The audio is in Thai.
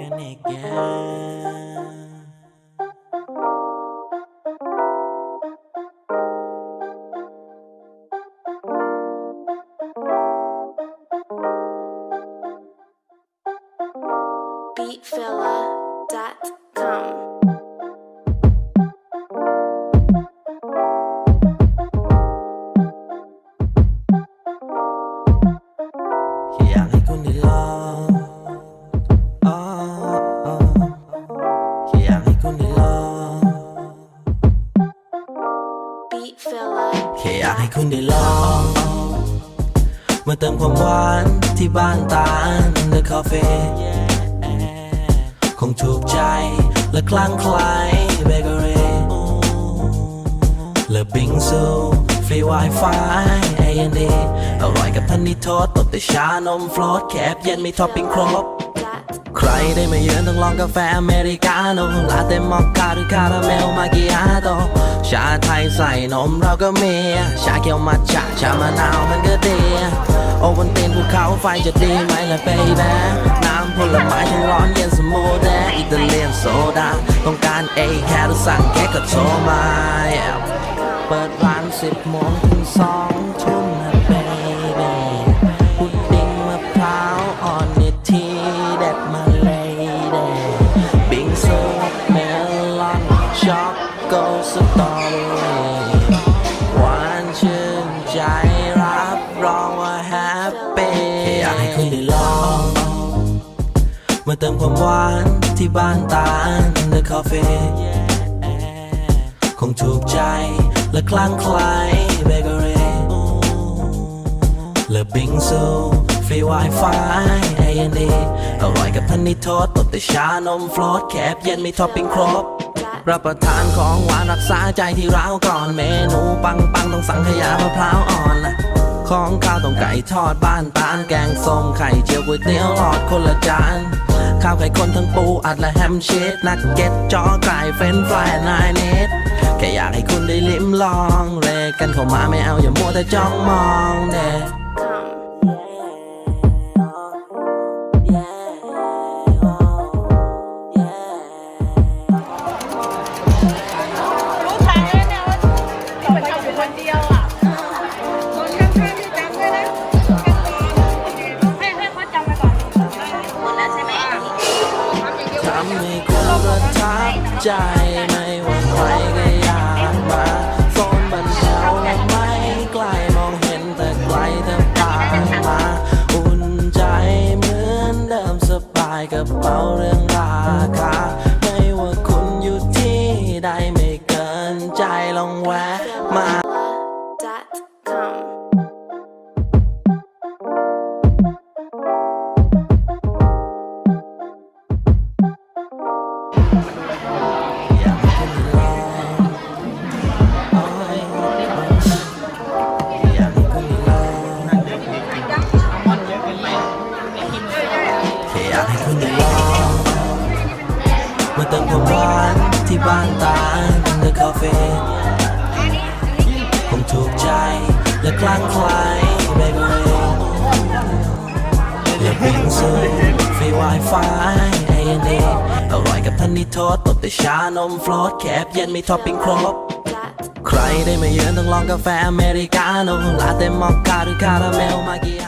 again. Beat filler. แค่อยากให้คุณได้ลองมาเติมความหวานที่บ้านตาล The Coffee คงถูกใจและคลั่งไคล้เบเกอรี่และบิงซูฟรี Wi-Fi A&D อร่อยกับพันนิโทษตบแต่ชานมฟลอตแคบเย็นมีท็อปปิ้งครบ ใครได้มาเยือนต้องลองกาแฟอเมริกาโน่ลาเต้มอคคาหรือคาราเมลมากิอาโตชาไทยใส่นมเราก็มีชาเขียวมัทฉะชามะนาวมันก็ดีโอวันตีนภูเขาไฟจะดีไหมล่ะเบบี้น้ำผลไม้ทั้งร้อนเย็นสมูทแดงอิตาเลียนโซดาต้องการเอแค่รู้สั่งแค่ก็โทรมาเปิดร้านสิบโมงถึงสอง มาเติมความหวานที่บ้านตาล The Coffee คงถูกใจและคลั่งไคล้เบเกอรี่และบิงซูฟรี Wi-Fi A&D อร่อยกับพันนิโทษตบแต่ชานมโฟลตแคบเย็นมีท็อปปิ้งครบ รับประทานของหวานรักษาใจที่ร้าวก่อนเมนูปังปังต้องสั่งขยามะพร้าวอ่อนนะของข้าวต้องไก่ทอดบ้านตาลแกงส้มไข่เจียวก๋วยเตี๋ยวหลอดคนละจาน ข้าวไข่คนทั้งปูอัดและแฮมชีสนักเก็ตจอไก่เฟนฟรายนายนิดแค่อยากให้คุณได้ลิ้มลองเรกกันเข้ามาไม่เอาอย่ามัวแต่จ้องมองเด้ำอย่างเดียวทำให้คุณประทับใจไม่ว่าใครก็อยากมาโซนบันเทาและไม่ไกลมองเห็นแต่ไกลแต่ตามมาอุ่นใจเหมือนเดิมสบายกระเป๋าเรื่องราคาไม่ว่าคุณอยู่ที่ใดไม่เกินใจลองแวะมาานตาล The Coffee คงถูกใจและคลั่งไคล้เบเกอรี่และบิงซูฟรี Wi-Fi A&D อร่อยกับพันนิโทษตบแต่ชานมโฟลตแคบเย็นมีท็อปปิ้งครบใครได้มาเยือนต้องลองกาแฟอเมริกาโน่ลาเต้มอคคาหรือคาราเมลมากิอา